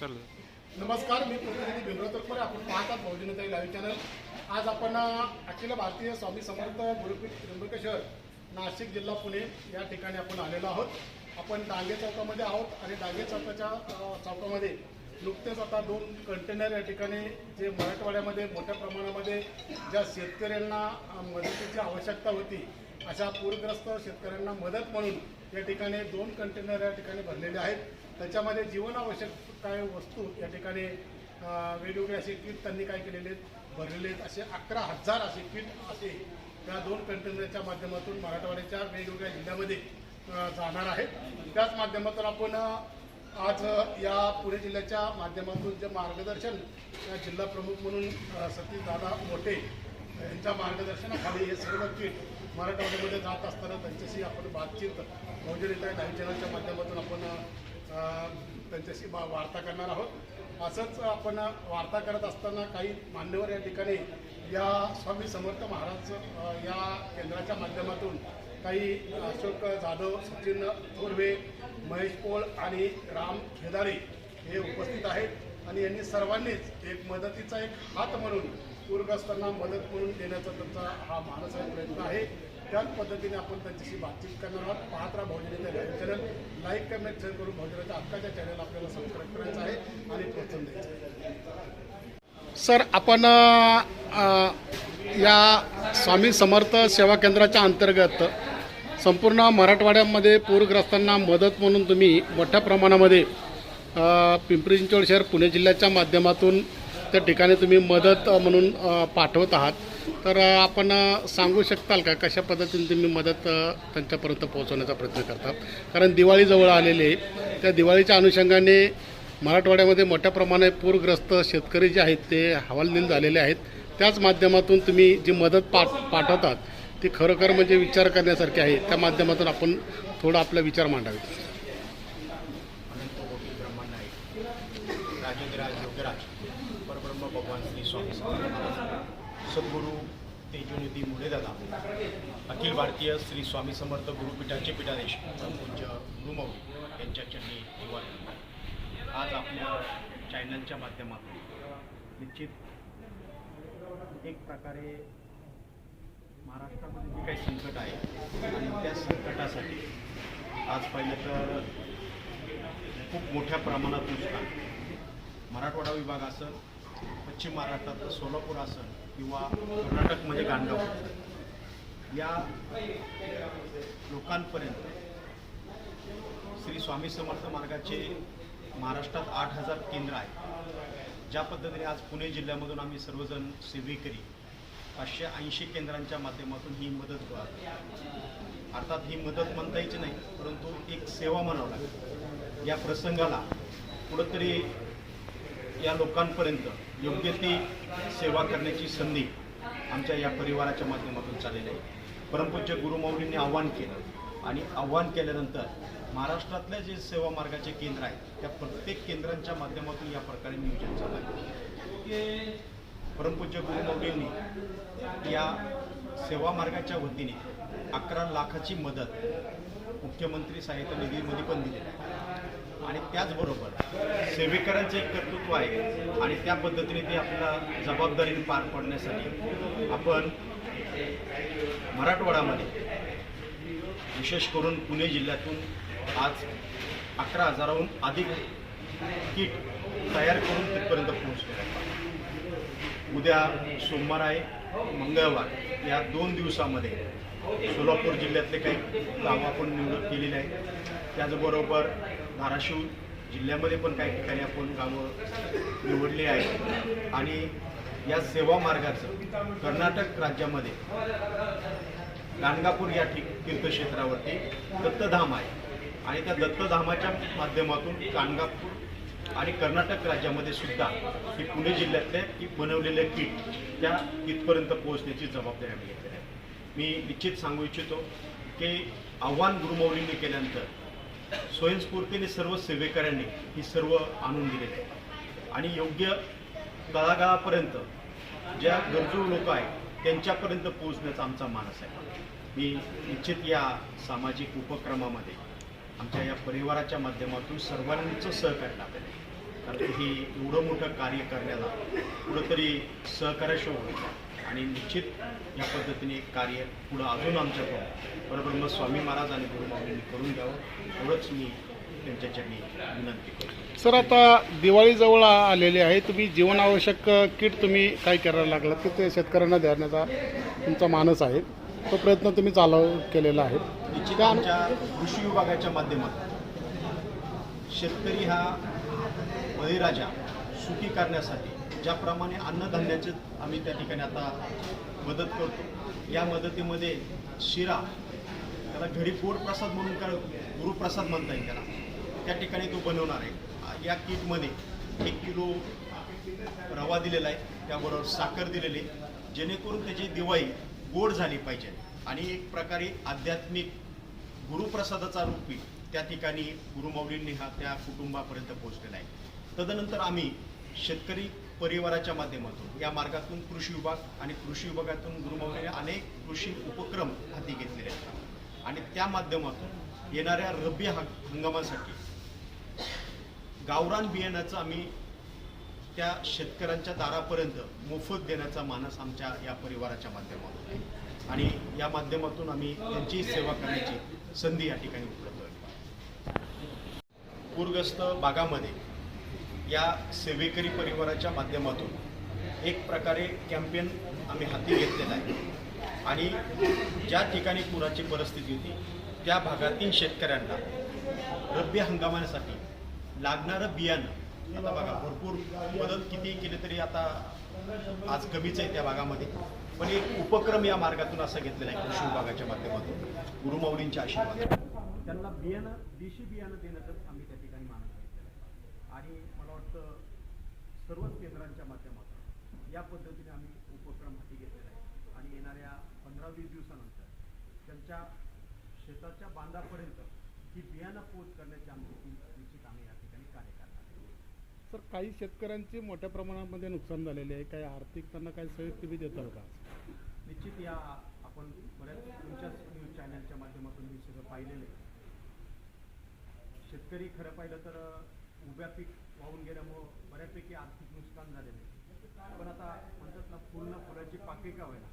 चल नमस्कार मी प्रतिनिधी बिंद्रो तत्परे आपण पाहतात बहुजनताई लाईव्ह चॅनल. आज आपण अखिल भारतीय स्वामी समर्थ गुरुपीठ त्र्यंबकेश्वर नाशिक जिल्हा पुणे या ठिकाणी आपण आलेलो आहोत. आपण डांगे चौकामध्ये आहोत आणि डांगे चौकाच्या चौकामध्ये नुकतेच आता दोन कंटेनर या ठिकाणी जे मराठवाड्यामध्ये मोठ्या प्रमाणामध्ये ज्या शेतकऱ्यांना मदतीची आवश्यकता होती अशा पूरग्रस्त शेतकऱ्यांना मदत म्हणून या ठिकाणी दोन कंटेनर या ठिकाणी भरलेले आहेत. त्याच्यामध्ये जीवनावश्यक काय वस्तू या ठिकाणी वेगवेगळे असे किट त्यांनी काय केलेले आहेत भरलेले आहेत. असे अकरा हजार असे किट असे त्या दोन कंटेनरच्या माध्यमातून मराठवाड्याच्या वेगवेगळ्या जिल्ह्यामध्ये जाणार आहेत. त्याच माध्यमातून आपण आज या पुणे जिल्ह्याच्या माध्यमातून जे मार्गदर्शन या जिल्हा प्रमुख म्हणून सतीश दादा मोठे त्यांच्या मार्गदर्शनाखाली हे सर्व किट मराठवाड्यामध्ये जात असताना त्यांच्याशी आपण बातचीत बहुजन इथं चॅनलच्या माध्यमातून आपण त्यांच्याशी बा वार्ता करणार आहोत. असंच आपण वार्ता करत असताना काही मान्यवर या ठिकाणी या स्वामी समर्थ महाराज या केंद्राच्या माध्यमातून काही अशोक जाधव सचिन थोरवे महेश पोळ आणि राम खेदारे हे उपस्थित आहेत. आणि यांनी सर्वांनीच एक मदतीचा एक हात म्हणून पूरग्रस्तांना मदत करून देण्याचा त्यांचा हा मानसिक प्रयत्न आहे. त्याच पद्धतीने आपण त्यांच्याशी बातचीत करणार आहोत. पाहत राहा बहुजनाच्या live channel like comment share करून बहुजनाच्या हक्काच्या चॅनल आपल्याला सबस्क्राईब करायचं आहे आणि प्रोत्साहन द्यायचं सर आपण या स्वामी समर्थ सेवा केंद्राच्या अंतर्गत संपूर्ण मराठवाड्यामध्ये पूरग्रस्तांना मदत म्हणून तुम्ही मोठ्या प्रमाणामध्ये पिंपरी चिंचवड शहर पुणे जिल्ह्याच्या माध्यमातून त्या ठिकाणी तुम्ही मदत म्हणून पाठवत आहात. तर आपण सांगू शकताल का कशा पद्धतीने तुम्ही मदत त्यांच्यापर्यंत पोहोचवण्याचा प्रयत्न करतात कारण दिवाळी जवळ आलेली आहे. त्या दिवाळीच्या अनुषंगाने मराठवाड्यामध्ये मोठ्या प्रमाणात पूरग्रस्त शेतकरी जे आहेत ते हवालदिल झालेले आहेत. त्याच माध्यमातून तुम्ही जी मदत पाठ पाठवतात ती खरोखर म्हणजे विचार करण्यासारखी आहे. त्या माध्यमातून आपण थोडा आपला विचार मांडावे अनंत कोटी ब्रह्मांड आहे राजेंद्राज योगराज परब्रह्म भगवान श्री स्वामी समर्थ महाराज सद्गुरू तेजोनिधी मुळेदादा अखिल भारतीय श्री स्वामी समर्थ गुरुपीठाचे पीठाधीश पूज्य गुरुमौली यांच्या चरणी निवारण. आज आपल्या चॅनलच्या माध्यमातून निश्चित एक प्रकारे महाराष्ट्रामध्ये जे काही संकट आहे आणि त्या संकटासाठी आज पाहिलं तर खूप मोठ्या प्रमाणात नुकसान. मराठवाडा विभाग असेल पश्चिम महाराष्ट्रात सोलापूर असेल किंवा कर्नाटकमध्ये गाणगापूर या लोकांपर्यंत श्री स्वामी समर्थ मार्गाचे महाराष्ट्रात आठ हजार केंद्र आहे ज्या पद्धतीने आज पुणे जिल्ह्यामधून आम्ही सर्वजण सेवेकरी पाचशे ऐंशी केंद्रांच्या माध्यमातून ही मदत गोळा अर्थात ही मदत म्हणता यायची नाही परंतु एक सेवा म्हणावं लागेल. या प्रसंगाला कुठंतरी या लोकांपर्यंत योग्य ती सेवा करण्याची संधी आमच्या या परिवाराच्या माध्यमातून चाललेली आहे. परमपूज्य गुरुमौलींनी आव्हान केलं आणि आव्हान केल्यानंतर महाराष्ट्रातल्या जे सेवा मार्गाचे केंद्र आहेत त्या प्रत्येक केंद्रांच्या माध्यमातून या प्रकारे नियोजन झालं आहे. परमपूज्य गुरुमौलींनी या सेवा मार्गाच्या वतीने अकरा लाखाची मदत मुख्यमंत्री सहाय्यता निधीमध्ये पण दिलेली आहे. आणि त्याचबरोबर सेवेकरांचं एक कर्तृत्व आहे. आणि त्या पद्धतीने ते आपल्या जबाबदारीने पार पाडण्यासाठी आपण मराठवाड्यामध्ये विशेष करून पुणे जिल्ह्यातून आज अकरा हजाराहून अधिक किट तयार करून तिथपर्यंत पोहोचलेले उद्या सोमवार आहे मंगळवार. या दोन दिवसामध्ये सोलापूर जिल्ह्यातले काही गावं आपण निवडून केलेली आहे त्याचबरोबर धाराशिव जिल्ह्यामध्ये पण काही ठिकाणी आपण कामं निवडली आहेत. आणि या सेवा मार्गाचं कर्नाटक राज्यामध्ये गाणगापूर या ठिक तीर्थक्षेत्रावरती दत्तधाम आहे. आणि त्या दत्तधामाच्या माध्यमातून गाणगापूर आणि कर्नाटक राज्यामध्ये सुद्धा ही पुणे जिल्ह्यातले की बनवलेले किट त्या तिथपर्यंत पोहोचण्याची जबाबदारी आम्ही घेतलेली आहे. मी निश्चित सांगू इच्छितो की आव्हान गुरुमौलींनी केल्यानंतर स्वयंस्फूर्तीने सर्व सेवेकऱ्यांनी ही सर्व आणून दिलेली आहे आणि योग्य तळागाळापर्यंत ज्या गरजू लोक आहेत त्यांच्यापर्यंत पोहोचण्याचा आमचा मानस आहे. मी निश्चित या सामाजिक उपक्रमामध्ये आमच्या या परिवाराच्या माध्यमातून सर्वांचं सहकार्य लाभलेलं आहे. कारण ही एवढं मोठं कार्य करण्याला कुठंतरी सहकार्याशिवाय आणि निश्चित या पद्धतीने कार्य पुढं अजून आमच्याकडून परब्रह्म स्वामी महाराज आणि गुरुमाऊलींनी करून द्यावं एवढंच मी त्यांच्या चरणी विनंती करतो. सर आता दिवाळी जवळ आलेली आहे. तुम्ही जीवनावश्यक किट तुम्ही काय करायला लागलात? की ते शेतकऱ्यांना देण्याचा तुमचा मानस आहे. तो प्रयत्न तुम्ही चालव केलेला आहे. निश्चित आमच्या कृषी विभागाच्या माध्यमातून शेतकरी हा बळीराजा सुखी करण्यासाठी ज्याप्रमाणे अन्नधान्याचे आम्ही त्या ठिकाणी आता मदत करतो. या मदतीमध्ये शिरा त्याला घरी गोड प्रसाद म्हणून काय गुरुप्रसाद म्हणता येईल त्याला. त्या ठिकाणी तो बनवणार आहे. या किटमध्ये एक किलो रवा दिलेला आहे. त्याबरोबर साखर दिलेली आहे. जेणेकरून त्याची दिवाळी गोड झाली पाहिजे. आणि एक प्रकारे आध्यात्मिक गुरुप्रसादाचा रूपी त्या ठिकाणी गुरुमौलींनी हा त्या कुटुंबापर्यंत पोहोचलेला आहे. तदनंतर आम्ही शेतकरी परिवाराच्या माध्यमातून या मार्गातून कृषी विभाग आणि कृषी विभागातून गुरुमौलीने अनेक कृषी उपक्रम हाती घेतलेले आहेत. आणि त्या माध्यमातून येणाऱ्या रब्बी हंगामासाठी गावरान बियाण्याचं आम्ही त्या शेतकऱ्यांच्या दारापर्यंत मोफत देण्याचा मानस आमच्या या परिवाराच्या माध्यमातून आहे. आणि या माध्यमातून आम्ही त्यांची सेवा करण्याची संधी या ठिकाणी उपलब्ध आहे पूरग्रस्त भागामध्ये या सेवेकरी परिवाराच्या माध्यमातून एक प्रकारे कॅम्पेन आम्ही हाती घेतलेला आहे. आणि ज्या ठिकाणी पुराची परिस्थिती होती त्या भागातील शेतकऱ्यांना रब्बी हंगामासाठी लागणारं बियाणं आता बघा भरपूर मदत किती केली तरी आता आज कमीच आहे त्या भागामध्ये. पण एक उपक्रम या मार्गातून असा घेतलेला आहे कृषी विभागाच्या माध्यमातून. गुरुमाऊलींच्या आशीर्वाद त्यांना बियाणं देशी बियाणं देण्याचं आम्ही त्या ठिकाणी मानस घेतलेलं आहे आणि मला वाटतं सर्वच केंद्रांच्या माध्यमातून या पद्धतीने आम्ही उपक्रम हाती घेतलेला आहे. आणि येणाऱ्या पंधरा वीस दिवसानंतर त्यांच्या शेताच्या बांधापर्यंत ही बियाणं पोच करण्याची आमची निश्चित आम्ही या ठिकाणी कार्य करणार. सर काही शेतकऱ्यांचे मोठ्या प्रमाणामध्ये नुकसान झालेले आहे. काही आर्थिक त्यांना काही सहयोग तुम्ही देताल का? निश्चित या आपण बऱ्याच तुमच्याच न्यूज चॅनलच्या माध्यमातून मी सगळं पाहिलेलं आहे. शेतकरी खरं पाहिलं तर उभ्या पीक वाहून गेल्यामुळं बऱ्यापैकी आर्थिक नुकसान झालेलं आहे. पण आता म्हणतात ना पूर्ण फुलाची पाके का व्हायला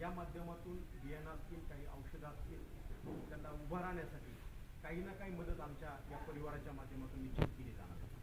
या माध्यमातून बियाणं असतील काही औषधं असतील त्यांना उभं राहण्यासाठी काही ना काही मदत आमच्या या परिवाराच्या माध्यमातून निश्चित केली जाणार आहे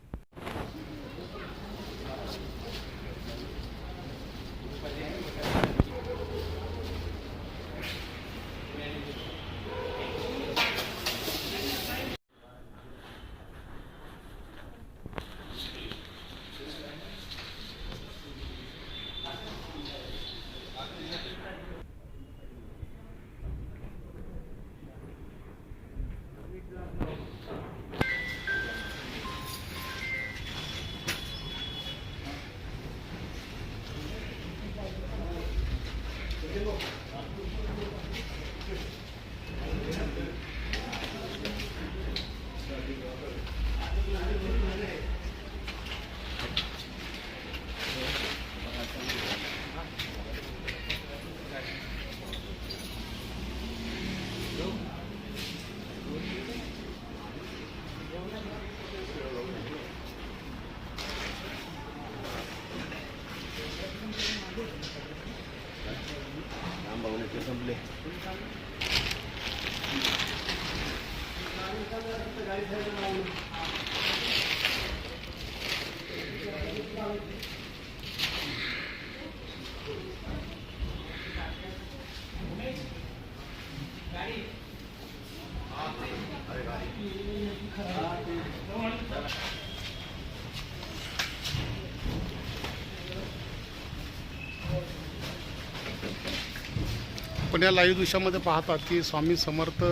पण या लाईव्ह दृश्यामध्ये पाहतात की स्वामी समर्थ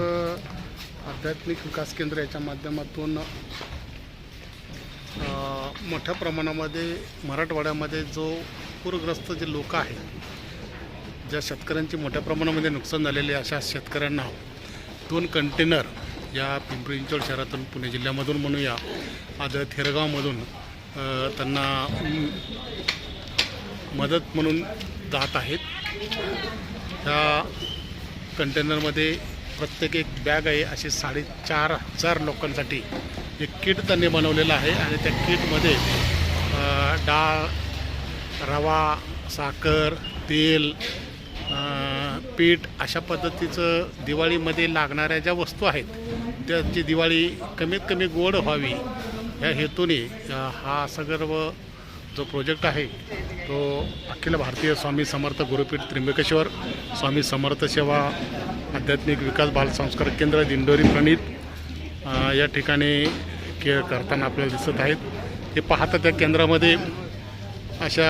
आध्यात्मिक विकास केंद्र याच्या माध्यमातून मोठ्या प्रमाणामध्ये मराठवाड्यामध्ये जो पूरग्रस्त जे लोक आहेत ज्या शेतकऱ्यांची मोठ्या प्रमाणामध्ये नुकसान झालेले अशा शेतकऱ्यांना दोन कंटेनर या पिंपरी चिंचवड शहरातून पुणे जिल्ह्यामधून म्हणूया आज थेरगावमधून त्यांना मदत म्हणून जात आहेत. त्या कंटेनरमध्ये प्रत्येक एक बॅग आहे असे साडेचार हजार लोकांसाठी एक किट त्यांनी बनवलेलं आहे आणि त्या किटमध्ये डाळ रवा साखर तेल पीठ अशा पद्धतीचं दिवाळीमध्ये लागणाऱ्या ज्या वस्तू आहेत त्याची दिवाळी कमीत कमी गोड व्हावी या हेतूने हा सर्व जो प्रोजेक्ट आहे तो अखिल भारतीय स्वामी समर्थ गुरुपीठ त्र्यंबकेश्वर स्वामी समर्थ सेवा आध्यात्मिक विकास बालसंस्कार केंद्र दिंडोरी प्रणित या ठिकाणी के करताना आपल्याला दिसत आहेत. हे पाहता त्या केंद्रामध्ये अशा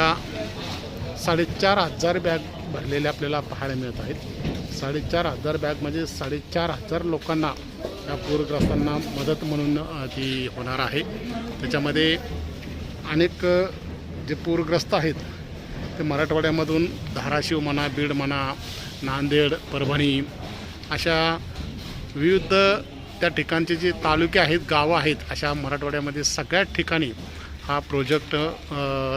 साडेचार हजार बॅग भरलेल्या आपल्याला पाहायला मिळत आहेत. साडेचार हजार बॅग म्हणजे साडेचार हजार लोकांना या पूरग्रस्तांना मदत म्हणून ती होणार आहे. त्याच्यामध्ये अनेक जे पूरग्रस्त आहेत ते मराठवाड्यामधून धाराशिव म्हणा बीड म्हणा नांदेड परभणी अशा विविध त्या ठिकाणचे जे तालुके आहेत गावं आहेत अशा मराठवाड्यामध्ये सगळ्याच ठिकाणी हा प्रोजेक्ट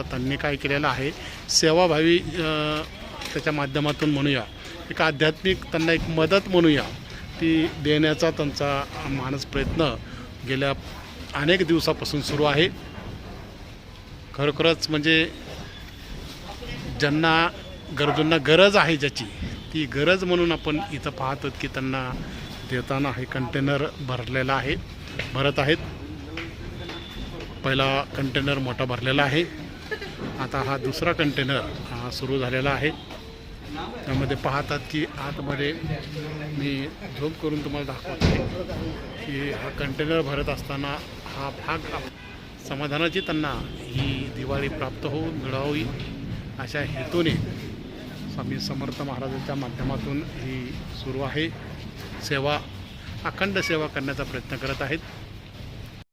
त्यांनी काय केलेला आहे. सेवाभावी त्याच्या माध्यमातून म्हणूया. एक आध्यात्मिक त्यांना एक मदत म्हणूया. ती देण्याचा त्यांचा मानस प्रयत्न गेल्या अनेक दिवसापासून सुरू आहे. खरोखरच म्हणजे ज्यांना गरजूंना गरज आहे ज्याची ती गरज म्हणून आपण इथं पाहतो की त्यांना देताना हे कंटेनर भरलेला आहे भरत आहेत. पहिला कंटेनर मोठा भरलेला आहे. आता हा दुसरा कंटेनर हा सुरू झालेला आहे. त्यामध्ये पाहतात की आतमध्ये मी झोप करून तुम्हाला दाखवतो की हा कंटेनर भरत असताना हा भाग समाधानाची त्यांना ही दिवाळी प्राप्त होऊन मिळावी अशा हेतूने स्वामी समर्थ महाराजांच्या माध्यमातून ही सुरू आहे. सेवा अखंड सेवा करण्याचा प्रयत्न करत आहेत.